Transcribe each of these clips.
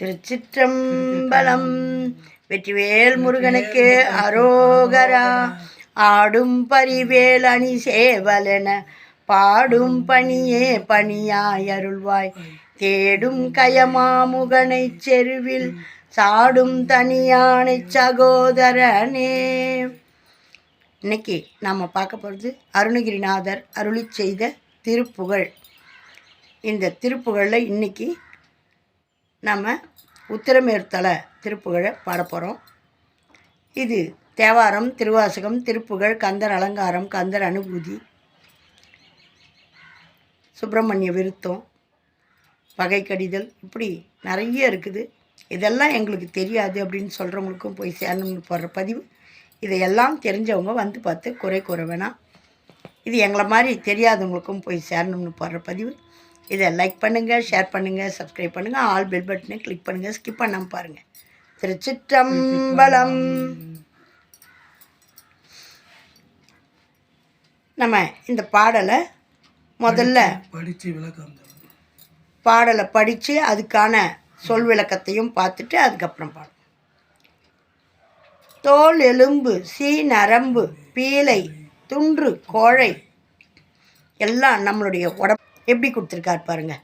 திருச்சிற்றம்பலம். வெற்றிவேல் முருகனுக்கு அரோகரா. ஆடும் பரிவேல் அணி சேவலென பாடும் பணியே பணியாய் அருள்வாய் தேடும் கயமாமுகனைச் செருவில் சாடும் தனியானை சகோதரனே. இன்னைக்கு நாம் பார்க்க போகிறது அருணகிரிநாதர் அருளி செய்த திருப்புகழ். இந்த திருப்புகழில் இன்னைக்கு நம்ம உத்திரமேற்தல திருப்புகழை பாடப்போகிறோம் இது தேவாரம் திருவாசகம் திருப்புகழ் கந்தர் அலங்காரம் கந்தர் அனுபூதி சுப்பிரமணிய விருத்தம் பகை கடிதல் இப்படி நிறைய இருக்குது. இதெல்லாம் எங்களுக்கு தெரியாது அப்படின்னு சொல்கிறவங்களுக்கும் போய் சேரணும்னு போடுற பதிவு. இதையெல்லாம் தெரிஞ்சவங்க வந்து பார்த்து குறை கூற வேணாம். இது எங்களை மாதிரி தெரியாதவங்களுக்கும் போய் சேரணும்னு போடுற பதிவு. இதை லைக் பண்ணுங்கள் ஷேர் பண்ணுங்கள் சப்ஸ்கிரைப் பண்ணுங்கள் ஆல் பெல் பட்டனை கிளிக் பண்ணுங்கள் ஸ்கிப் பண்ணாமல் பாருங்கள் திருச்சிற்றம்பலம். நம்ம இந்த பாடலை முதல்ல படித்து விளக்கம் பாடலை படித்து அதுக்கான சொல் விளக்கத்தையும் பார்த்துட்டு அதுக்கப்புறம் பாடும் தோல் எலும்பு சீ நரம்பு பீலை துன்று கோழை எல்லாம் நம்மளுடைய உடம்பு எப்படி கொடுத்துருக்கார் பாருங்க.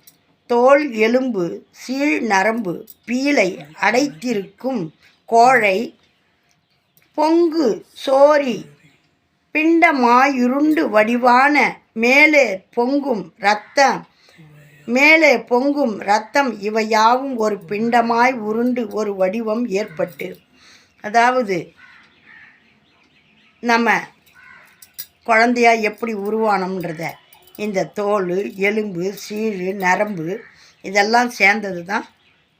தோல் எலும்பு சீழ் நரம்பு பீலை அடைத்திருக்கும் கோழை பொங்கு சோரி பிண்டமாயுருண்டு வடிவான மேலே பொங்கும் ரத்தம் மேலே பொங்கும் ரத்தம் இவையாவும் ஒரு பிண்டமாய் உருண்டு ஒரு வடிவம் ஏற்பட்டு. அதாவது நம்ம குழந்தையா எப்படி உருவானோம்ன்றத இந்த தோல் எலும்பு சீழு நரம்பு இதெல்லாம் சேர்ந்தது தான்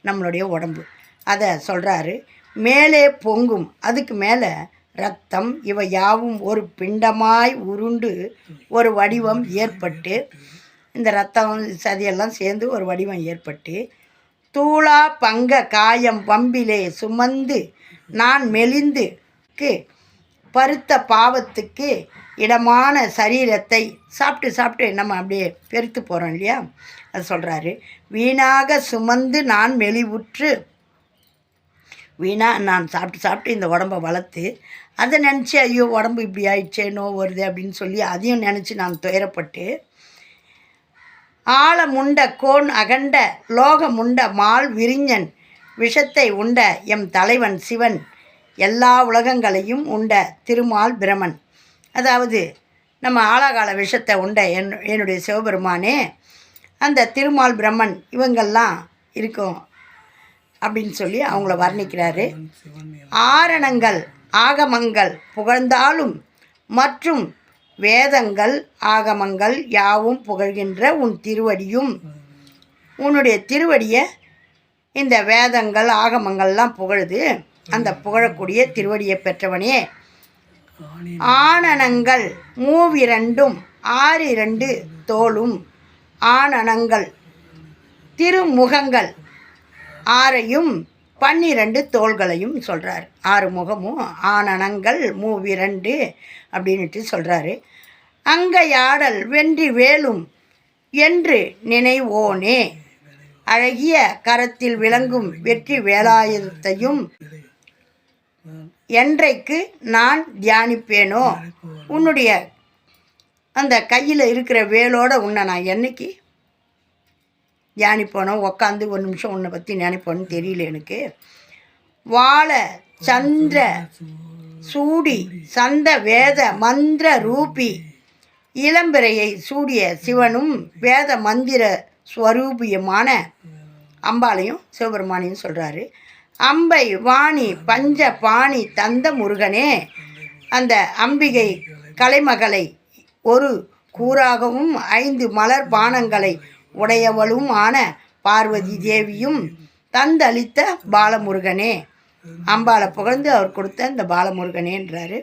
நம்மளுடைய உடம்பு. அதை சொல்கிறாரு மேலே பொங்கும். அதுக்கு மேலே ரத்தம் இவை யாவும் ஒரு பிண்டமாய் உருண்டு ஒரு வடிவம் ஏற்பட்டு இந்த ரத்தம் சதியெல்லாம் சேர்ந்து ஒரு வடிவம் ஏற்பட்டு தூளா பங்க காயம் பம்பிலே சுமந்து நான் மெலிந்துக்கு பருத்த பாவத்துக்கு இடமான சரீரத்தை சாப்பிட்டு சாப்பிட்டு நம்ம அப்படியே பெருத்து போகிறோம் இல்லையா? அது சொல்கிறாரு வீணாக சுமந்து நான் மெலிவுற்று வீணாக நான் சாப்பிட்டு சாப்பிட்டு இந்த உடம்பை வளர்த்து அதை நினச்சி ஐயோ உடம்பு இப்படி ஆயிடுச்சே நோ வருது அப்படின்னு சொல்லி அதையும் நினச்சி நான் துயரப்பட்டு ஆழ முண்ட கோன் அகண்ட லோக முண்ட மால் விரிஞ்சன் விஷத்தை உண்ட எம் தலைவன் சிவன் எல்லா உலகங்களையும் உண்ட திருமால் பிரமன். அதாவது நம்ம ஆழகால விஷத்தை உண்ட என் என்னுடைய சிவபெருமானே அந்த திருமால் பிரம்மன் இவங்கள்லாம் இருக்கும் அப்படின்னு சொல்லி அவங்கள வர்ணிக்கிறாரு. ஆரணங்கள் ஆகமங்கள் புகழ்ந்தாலும் மற்றும் வேதங்கள் ஆகமங்கள் யாவும் புகழ்கின்ற உன் திருவடியும். உன்னுடைய திருவடியை இந்த வேதங்கள் ஆகமங்கள்லாம் புகழுது. அந்த புகழக்கூடிய திருவடியை பெற்றவனே. ஆனனங்கள் மூவிரண்டும் ஆறிரண்டு தோளும். ஆனனங்கள் திருமுகங்கள் ஆறையும் பன்னிரண்டு தோள்களையும் சொல்கிறார் ஆறு முகமும் ஆனனங்கள் மூவிரண்டு அப்படின்ட்டு சொல்கிறாரு அங்கையாடல் வென்றி வேலும் என்று நினைவோனே. அழகிய கரத்தில் விளங்கும் வெற்றி வேலாயுதத்தையும் என்றைக்கு நான் தியானிப்பேனோ? உன்னுடைய அந்த கையில் இருக்கிற வேலோட உன்னை நான் என்னைக்கு தியானிப்போனோ? உக்காந்து ஒரு நிமிஷம் உன்னை பற்றி நினைப்போன்னு தெரியல எனக்கு. வாழ சந்திர சூடி சந்த வேத மந்திர ரூபி இளம்பிறையை சூடிய சிவனும் வேத மந்திர ஸ்வரூபியமான அம்பாளையும் சிவபெருமானையும் சொல்கிறாரு அம்பை வாணி பஞ்ச பாணி தந்த முருகனே அந்த அம்பிகை கலைமகளை ஒரு கூறாகவும் ஐந்து மலர் பானங்களை உடையவளும் ஆன பார்வதி தேவியும் தந்தளித்த பாலமுருகனே. அம்பாளை புகழ்ந்து அவர் கொடுத்த இந்த பாலமுருகனேன்றாரு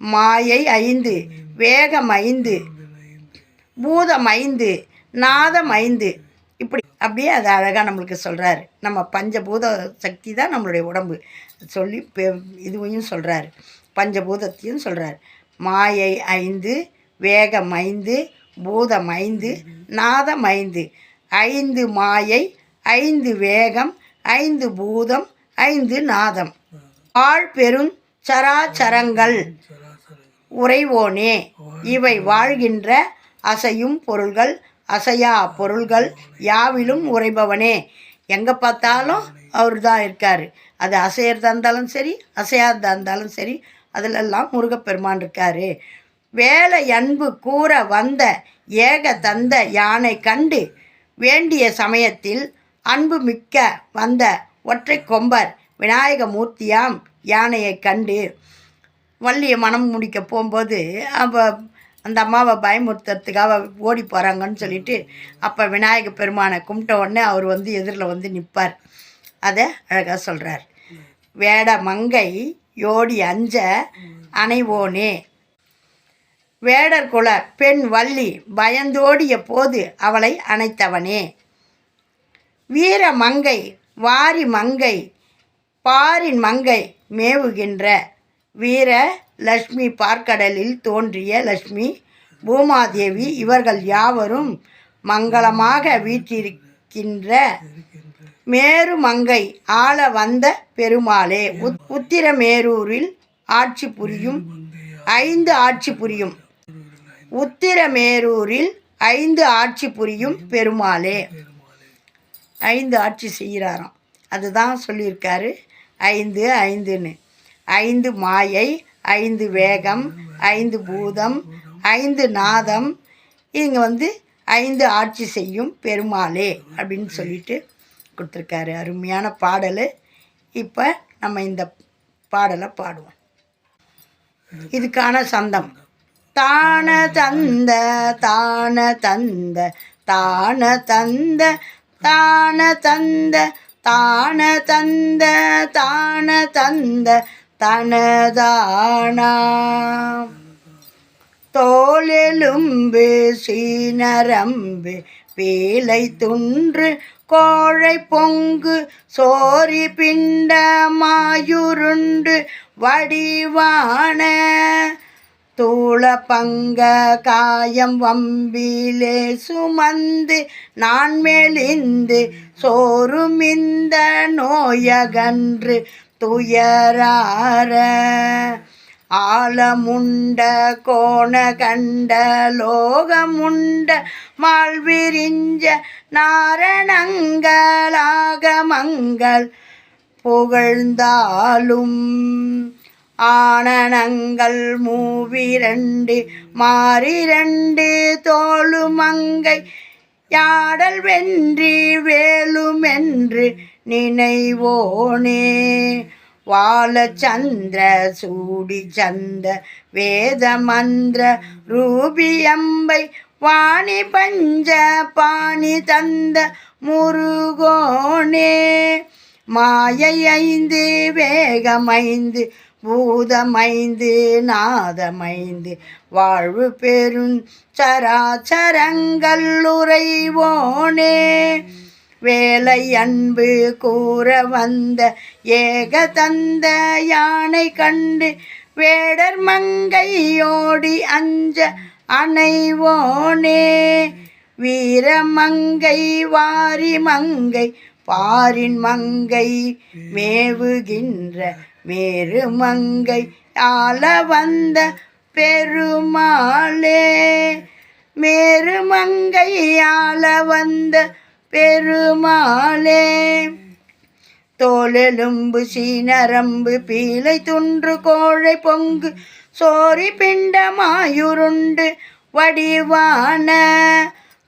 மாயை ஐந்து வேகம் ஐந்து பூதம் ஐந்து நாதம் ஐந்து இப்படி அப்படியே அது அழகாக நம்மளுக்கு சொல்கிறாரு நம்ம பஞ்சபூத சக்தி தான் நம்மளுடைய உடம்பு. சொல்லி பெ- இதுவையும் சொல்கிறாரு பஞ்சபூதத்தையும் சொல்கிறார் மாயை ஐந்து வேகம் ஐந்து பூதம் ஐந்து நாதம் ஐந்து. ஐந்து மாயை ஐந்து வேகம் ஐந்து பூதம் ஐந்து நாதம். ஆள் பெரும் சராச்சரங்கள் உறைவோனே. இவை வாழ்கின்ற அசையும் பொருள்கள். அசையா பொருள்கள் யாவிலும் உறைபவனே. எங்கே பார்த்தாலும் அவர் தான் இருக்கார். அது அசையறதா இருந்தாலும் சரி அசையாததாக இருந்தாலும் சரி அதிலெல்லாம் முருகப்பெருமான் இருக்கார். வேலை அன்பு கூற வந்த ஏக தந்த யானை கண்டு வேண்டிய சமயத்தில் அன்பு மிக்க வந்த ஒற்றை கொம்பர் விநாயக மூர்த்தியாம் யானையை கண்டு வள்ளியை மனம் முடிக்க போகும்போது அப்போ அந்த அம்மாவை பயமுறுத்துறதுக்காக ஓடி போகிறாங்கன்னு சொல்லிட்டு அப்போ விநாயக பெருமானை கும்பிட்ட உடனே அவர் வந்து எதிரில் வந்து நிற்பார் அதை அழகாக சொல்கிறார் வேட மங்கை யோடி அஞ்ச அணைவோனே. வேடர் குல பெண் வள்ளி பயந்தோடிய போது அவளை அணைத்தவனே. வீர மங்கை வாரி மங்கை பாரின் மங்கை மேவுகின்ற வீர லக்ஷ்மி பார்க்கடலில் தோன்றிய லக்ஷ்மி பூமாதேவி இவர்கள் யாவரும் மங்களமாக வீற்றிருக்கின்ற மேருமங்கை ஆள வந்த பெருமாளே. உத் உத்திரமேரூரில் ஆட்சி புரியும் ஐந்து ஆட்சி புரியும். உத்திரமேரூரில் ஐந்து ஆட்சி புரியும் பெருமாளே. ஐந்து ஆட்சி செய்கிறாராம். அதுதான் சொல்லியிருக்காரு. ஐந்து ஐந்துன்னு. ஐந்து மாயை ஐந்து வேகம் ஐந்து பூதம் ஐந்து நாதம். இங்கே வந்து ஐந்து ஆட்சி செய்யும் பெருமாளே அப்படின்னு சொல்லிட்டு கொடுத்துருக்காரு. அருமையான பாடல். இப்போ நம்ம இந்த பாடலை பாடுவோம். இதுக்கான சந்தம். தான தந்த தான தந்த தான தந்த தான தந்த தான தந்த தான தந்த தனதானாம். தோலெலும்பு சீனரம்பு வேலை துன்று கோழை பொங்கு சோரி பிண்டமாயுருண்டு வடிவான தூள பங்க காயம் வம்பிலே சுமந்து நான் மெலிந்து சோறும் இந்த நோயகன்று துயரார ஆலமுண்ட கோண கண்ட லோகமுண்ட மால்விரிஞ்ச நாரணங்களாகமங்கள் புகழ்ந்தாலும் ஆனனங்கள் மூவிரண்டு மாறிரண்டு தோளுமங்கை யாடல் வென்றி வேலுமென்று நினைவோனே. வாலச்சந்திர சூடி சந்த வேத மந்திர ரூபியம்பை வாணி பஞ்ச பாணி தந்த முருகோனே மாயை ஐந்து வேகமைந்து பூதமைந்து நாதமைந்து வாழ்வு பெரும் சராச்சரங்கள் உறைவோனே. வேலை அன்பு கூற வந்த ஏக தந்த யானை கண்டு வேடர் மங்கையோடி அஞ்ச அணைவோனே. வீரமங்கை வாரி மங்கை பாரின் மங்கை மேவுகின்ற மேரு மங்கை ஆள வந்த பெருமாளே. மேரு மங்கை ஆள வந்த பெருமாளே. தோலெலும்பு சீனரம்பு பீலை துன்று கோழை பொங்கு சோரி பிண்டமாயுருண்டு வடிவான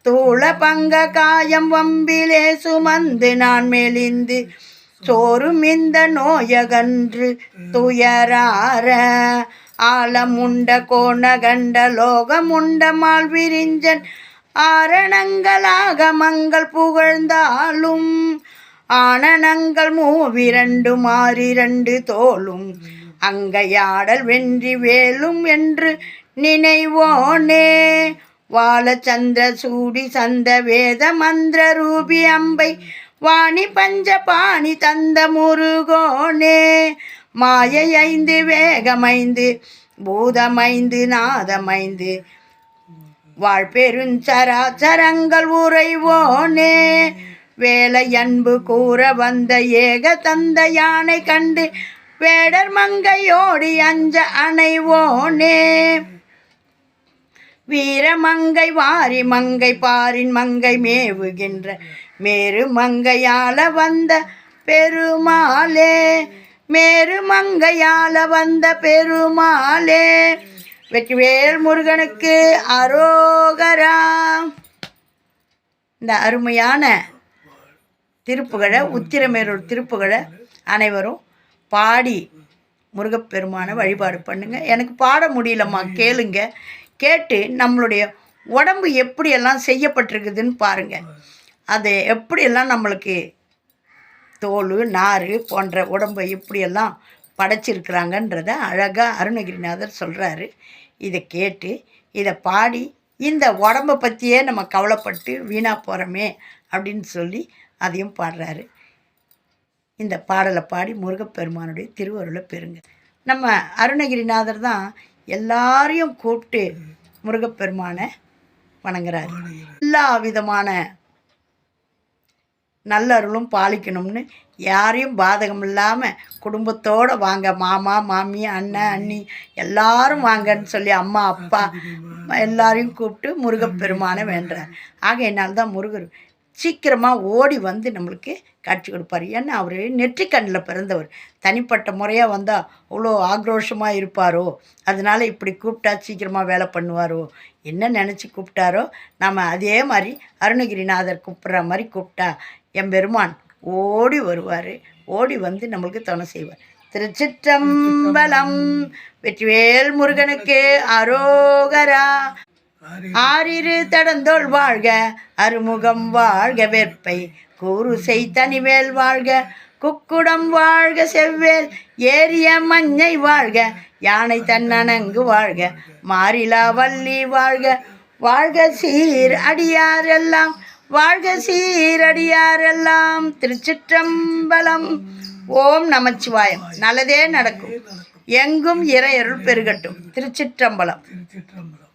தூள பங்க காயம் வம்பிலே சுமந்து நான் மெலிந்து சோறும் இந்த நோயகன்று துயரார ஆலமுண்ட கோணகண்ட லோகமுண்ட மால் விரிஞ்சன் ஆரணங்களாக மங்கள் புகழ்ந்தாலும் ஆனனங்கள் மூவிரண்டு மாறிரண்டு தோலும். அங்கையாடல் வென்றி வேலும் என்று நினைவோனே. வாலச்சந்திர சூடி சந்த வேத மந்திர ரூபி அம்பை வாணி பஞ்ச பாணி தந்த முருகோனே. மாயை ஐந்து வேகமைந்து பூதமைந்து நாதமைந்து வாழ்பெருஞ்சராச்சரங்கள் உறைவோனே. வேலை அன்பு கூற வந்த ஏக தந்த யானை கண்டு வேடர் மங்கையோடி அஞ்ச அணைவோனே. வீரமங்கை வாரி மங்கை பாரின் மங்கை மேவுகின்ற மேரு மங்கையால வந்த பெருமாளே. மேரு மங்கையால வந்த பெருமாளே. வெற்றிவேல் முருகனுக்கு அரோகரா. இந்த அருமையான திருப்புகழை உத்திரமேரூர் திருப்புகழை அனைவரும் பாடி முருகப்பெருமானை வழிபாடு பண்ணுங்கள் எனக்கு பாட முடியலம்மா கேளுங்க. கேட்டு நம்மளுடைய உடம்பு எப்படியெல்லாம் செய்யப்பட்டிருக்குதுன்னு பாருங்கள் அது எப்படியெல்லாம் நம்மளுக்கு தோல் நார் போன்ற உடம்பை எப்படியெல்லாம் படைச்சிருக்கிறாங்கன்றத அழகாக அருணகிரிநாதர் சொல்கிறாரு இதை கேட்டு இதை பாடி இந்த உடம்பை பற்றியே நம்ம கவலைப்பட்டு வீணாக போகிறோமே அப்படின்னு சொல்லி அதையும் பாடுறாரு. இந்த பாடலை பாடி முருகப்பெருமானுடைய திருவருளை பெறுங்க. நம்ம அருணகிரிநாதர் தான் எல்லாரையும் கூப்பிட்டு முருகப்பெருமானை வணங்குறாரு. எல்லா விதமான நல்லருளும் பாலிக்கணும்னு யாரையும் பாதகம் இல்லாமல் குடும்பத்தோடு வாங்க மாமா மாமி அண்ணன் அண்ணி எல்லாரும் வாங்கன்னு சொல்லி அம்மா அப்பா எல்லாரையும் கூப்பிட்டு முருகப்பெருமானை வேண்டுறார். ஆகையினால தான் முருகர் சீக்கிரமாக ஓடி வந்து நம்மளுக்கு காட்சி கொடுப்பார். ஏன்னா அவர் நெற்றிக்கண்ணில் பிறந்தவர். தனிப்பட்ட முறையாக வந்தால் அவ்வளோ ஆக்ரோஷமாக இருப்பாரோ? அதனால இப்படி கூப்பிட்டா சீக்கிரமாக வேலை பண்ணுவாரோ? என்ன நினச்சி கூப்பிட்டாரோ? நாம் அதே மாதிரி அருணகிரிநாதர் கூப்பிட்ற மாதிரி கூப்பிட்டா என் பெருமான் ஓடி வருவார். ஓடி வந்து நம்மளுக்கு துணை செய்வார். திருச்சிற்றம்பலம் வெற்றிவேல் முருகனுக்கு அரோகரா. ஆரிரு ஆறிரு தடந்தோள் வாழ்க அருமுகம் வாழ்க வெப்பை கூறு செய் தனிவேல் வாழ்க குக்குடம் வாழ்க செவ்வேல் ஏரிய மஞ்சை வாழ்க யானை தன்னணங்கு வாழ்க மாறிலா வள்ளி வாழ்க வாழ்க சீர் அடியார் எல்லாம் வாழ்க சீரடியார் எல்லாம் திருச்சிற்றம்பலம். ஓம் நமச்சிவாயம். நல்லதே நடக்கும். எங்கும் இறையருள் பெருகட்டும். திருச்சிற்றம்பலம் திருச்சிற்றம்பலம்.